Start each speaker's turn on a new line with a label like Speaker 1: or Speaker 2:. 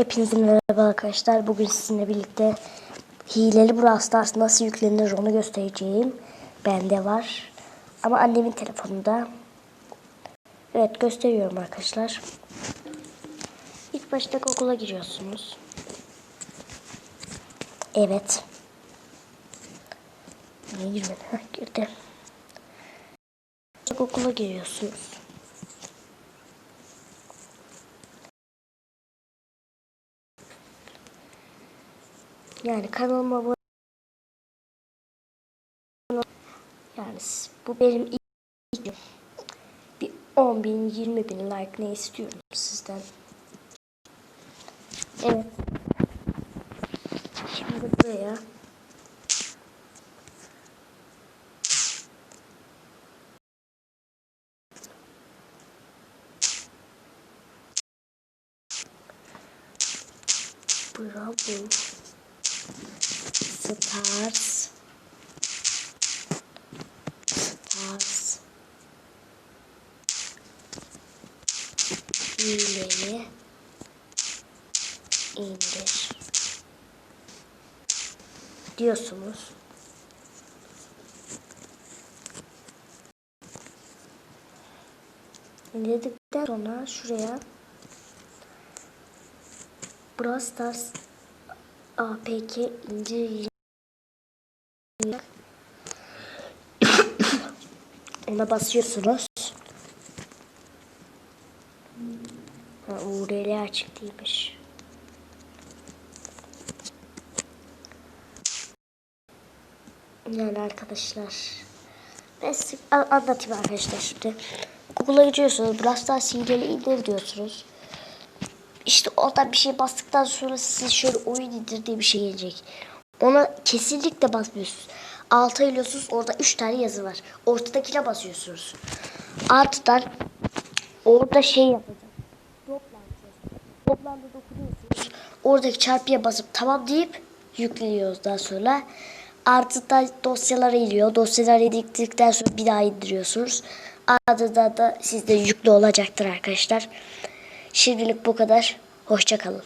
Speaker 1: Hepinize merhaba arkadaşlar. Bugün sizinle birlikte hileli Brawl Stars nasıl yüklenir onu göstereceğim. Bende var. Ama annemin telefonunda. Evet gösteriyorum arkadaşlar. İlk başta Google'a giriyorsunuz. Evet. Niye girmedi? Girdi. Google'a giriyorsunuz. Yani kanalıma abone yani bu benim ilk- bir 10 bin 20 bin like ne istiyorum sizden. Evet. Şimdi buraya Bravo. Stars. Stars. Hileyi indir. Diyorsunuz. İndirdikten sonra şuraya Brawl Stars APK indir Ona basıyorsunuz. Ha, URL açık değilmiş. Yani arkadaşlar. Ben size anlatayım arkadaşlar şimdi. Google'a giriyorsunuz. Brawl Stars hileli indir diyorsunuz. İşte oradan bir şey bastıktan sonra size şöyle oyun indir diye bir şey gelecek. Ona kesinlikle basmıyorsunuz. Alta iniyorsunuz orada 3 tane yazı var. Ortadakine basıyorsunuz. Artıdan orada şey. Toplantı. Toplamda dokunuyorsunuz. Oradaki çarpıya basıp tamam deyip yükleniyoruz daha sonra. Ardından dosyalara iniyor. Dosyalara indikten sonra bir daha indiriyorsunuz. Ardından da sizde yüklü olacaktır arkadaşlar. Şimdilik bu kadar. Hoşça kalın.